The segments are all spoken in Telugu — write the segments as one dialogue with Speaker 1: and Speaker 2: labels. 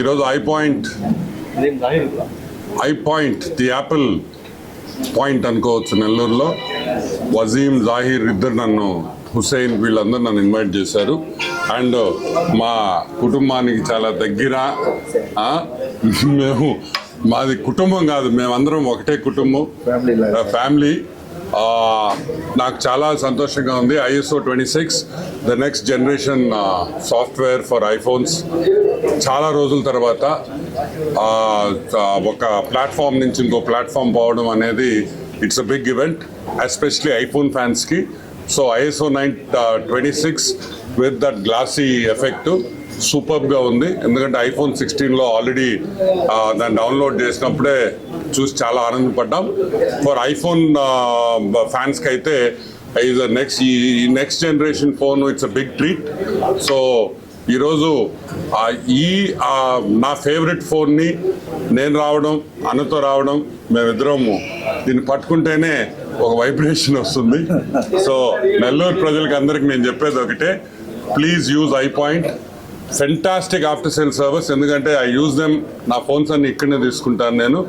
Speaker 1: ఈరోజు I point I point the Apple point అనుకోవచ్చు నెల్లూరులో. వజీం జాహీర్ ఇద్దరు నన్ను హుసేన్ వీళ్ళందరూ నన్ను ఇన్వైట్ చేశారు. అండ్ మా కుటుంబానికి చాలా దగ్గర మేము మాది కుటుంబం కాదు మేమందరం ఒకటే కుటుంబం. ఫ్యామిలీ నాకు చాలా సంతోషంగా ఉంది. IOS twenty six the next generation software for iPhones. చాలా రోజుల తర్వాత ఒక ప్లాట్ఫామ్ నుంచి ఇంకో ప్లాట్ఫామ్ పోవడం అనేది it's a big event especially iPhone ఫ్యాన్స్కి so iOS nine twenty six with that glossy effect సూపర్గా ఉంది. ఎందుకంటే ఐఫోన్ సిక్స్టీన్లో ఆల్రెడీ దాన్ని డౌన్లోడ్ చేసినప్పుడే చూసి చాలా ఆనందపడ్డాం. ఫర్ ఐఫోన్ ఫ్యాన్స్కి అయితే ఈజ్ నెక్స్ట్ ఈ next generation phone it's a big treat so ఈరోజు ఈ నా ఫేవరెట్ ఫోన్ని నేను రావడం అన్నతో రావడం మేమిద్దరము దీన్ని పట్టుకుంటేనే ఒక వైబ్రేషన్ వస్తుంది. సో నెల్లూరు ప్రజలకి అందరికి నేను చెప్పేది ఒకటే please use I point fantastic after sale service ఎందుకంటే ఐ యూజ్ దెమ్ నా ఫోన్స్ అన్ని ఇక్కడనే తీసుకుంటాను నేను.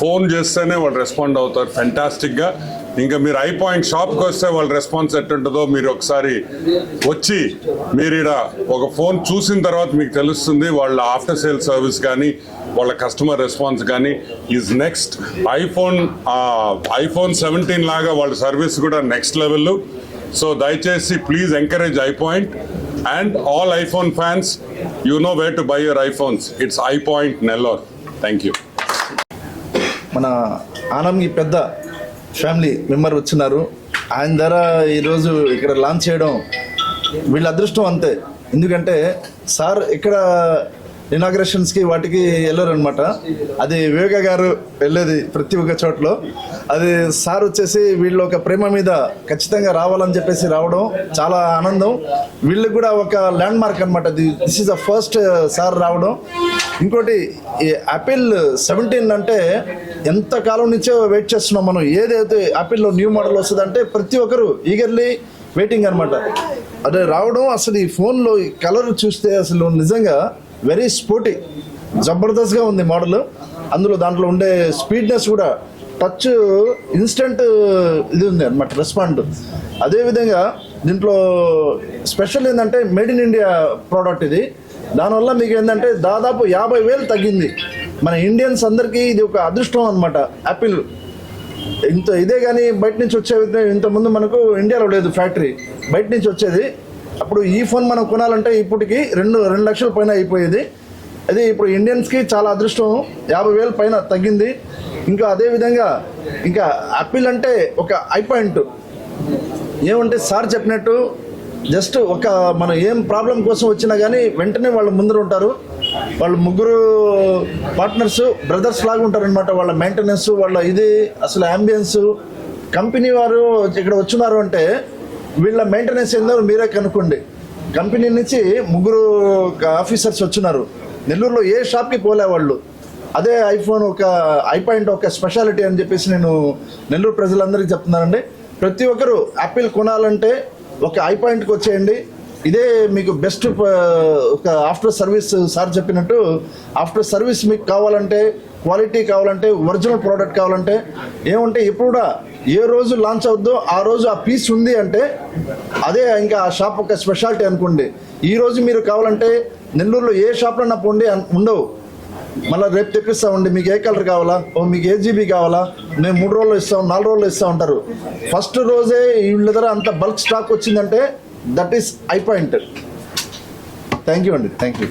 Speaker 1: ఫోన్ చేస్తేనే వాళ్ళు రెస్పాండ్ అవుతారు ఫెంటాస్టిక్గా ఇంకా మీరు ఐ పాయింట్ షాప్కి వస్తే వాళ్ళ రెస్పాన్స్ ఎట్టుంటుందో మీరు ఒకసారి వచ్చి మీరు ఇక్కడ ఒక ఫోన్ చూసిన తర్వాత మీకు తెలుస్తుంది వాళ్ళ ఆఫ్టర్ సేల్ సర్వీస్ కానీ వాళ్ళ కస్టమర్ రెస్పాన్స్ కానీ. Is next iPhone iPhone seventeen లాగా వాళ్ళ సర్వీస్ కూడా నెక్స్ట్ లెవెల్ సో దయచేసి please encourage I point and all iPhone fans you know way to buy your iPhones it's I point Nellore thank you
Speaker 2: మన ఆనంగి పెద్ద ఫ్యామిలీ మెంబర్ వచ్చినారు. ఆయన ధర ఈరోజు ఇక్కడ లాంచ్ చేయడం వీళ్ళ అదృష్టం అంతే. ఎందుకంటే సార్ ఇక్కడ ఇనాగ్రేషన్స్కి వాటికి వెళ్ళారు అనమాట అది వివేక గారు వెళ్ళేది ప్రతి ఒక్క చోట్లో. అది సార్ వచ్చేసి వీళ్ళు ఒక ప్రేమ మీద ఖచ్చితంగా రావాలని చెప్పేసి రావడం చాలా ఆనందం. వీళ్ళకి కూడా ఒక ల్యాండ్ మార్క్ అనమాట this is the first sir రావడం. ఇంకోటి ఈ ఆపిల్ సెవెంటీన్ అంటే ఎంత కాలం నుంచో వెయిట్ చేస్తున్నాం మనం. ఏదైతే ఆపిల్లో న్యూ మోడల్ వస్తుందంటే ప్రతి ఒక్కరు ఈగర్లీ వెయిటింగ్ అనమాట అదే రావడం అసలు ఈ ఫోన్లో ఈ కలర్ చూస్తే అసలు నిజంగా వెరీ స్పోర్టీ జబర్దస్త్గా ఉంది మోడల్. అందులో దాంట్లో ఉండే స్పీడ్నెస్ కూడా టచ్ ఇన్స్టెంట్ ఇది ఉంది అనమాట రెస్పాండ్. అదేవిధంగా దీంట్లో స్పెషల్ ఏంటంటే మేడ్ ఇన్ ఇండియా ప్రోడక్ట్ ఇది. దానివల్ల మీకు ఏంటంటే దాదాపు యాభై వేలు తగ్గింది. మన ఇండియన్స్ అందరికీ ఇది ఒక అదృష్టం అనమాట యాపిల్. ఇంత ఇదే కానీ బయట నుంచి వచ్చే ఇంతకుముందు మనకు ఇండియాలో లేదు ఫ్యాక్టరీ. బయట నుంచి వచ్చేది అప్పుడు ఈ ఫోన్ మనం కొనాలంటే ఇప్పటికి రెండు రెండు లక్షల పైన అయిపోయేది. అదే ఇప్పుడు ఇండియన్స్కి చాలా అదృష్టం. యాభై వేల పైన తగ్గింది. ఇంకా అదే విధంగా ఇంకా యాపిల్ అంటే ఒక ఐ పాయింట్. ఏమంటే సార్ చెప్పినట్టు జస్ట్ ఒక మనం ఏం ప్రాబ్లం కోసం వచ్చినా కానీ వెంటనే వాళ్ళు ముందర ఉంటారు. వాళ్ళు ముగ్గురు పార్ట్నర్స్ బ్రదర్స్ లాగా ఉంటారనమాట వాళ్ళ మెయింటెనెన్స్ వాళ్ళ ఇది అసలు అంబియన్స్ కంపెనీ వారు ఇక్కడ వచ్చినారు అంటే వీళ్ళ మెయింటెనెన్స్ ఏందో మీరే కనుక్కోండి. కంపెనీ నుంచి ముగ్గురు ఆఫీసర్స్ వచ్చినారు. నెల్లూరులో ఏ షాప్కి పోలే వాళ్ళు. అదే ఐఫోన్ ఒక ఐ పాయింట్ ఒక స్పెషాలిటీ అని చెప్పేసి నేను నెల్లూరు ప్రజలందరికీ చెప్తున్నానండి. ప్రతి ఒక్కరు యాపిల్ కొనాలంటే ఒక ఐ పాయింట్కి వచ్చేయండి ఇదే మీకు బెస్ట్ uh, ఒక ఆఫ్టర్ సర్వీస్ సార్ చెప్పినట్టు ఆఫ్టర్ సర్వీస్ మీకు కావాలంటే క్వాలిటీ కావాలంటే ఒరిజినల్ ప్రోడక్ట్ కావాలంటే ఏమంటే ఇప్పుడు కూడా ఏ రోజు లాంచ్ అవుద్దో ఆ రోజు ఆ పీస్ ఉంది అంటే అదే ఇంకా ఆ షాప్ ఒక స్పెషాలిటీ అనుకోండి. ఈ రోజు మీరు కావాలంటే నెల్లూరులో ఏ షాప్లో నా పొండి ఉండవు. మళ్ళీ రేపు తెప్పిస్తామండి మీకు ఏ కలర్ కావాలా? ఓ మీకు ఏ జీబీ కావాలా? మేము మూడు రోజులు ఇస్తాం నాలుగు రోజులు ఇస్తా ఉంటారు ఫస్ట్ రోజే వీళ్ళ దగ్గర అంత బల్క్ స్టాక్ వచ్చిందంటే that is I point thank you అండి థ్యాంక్ యూ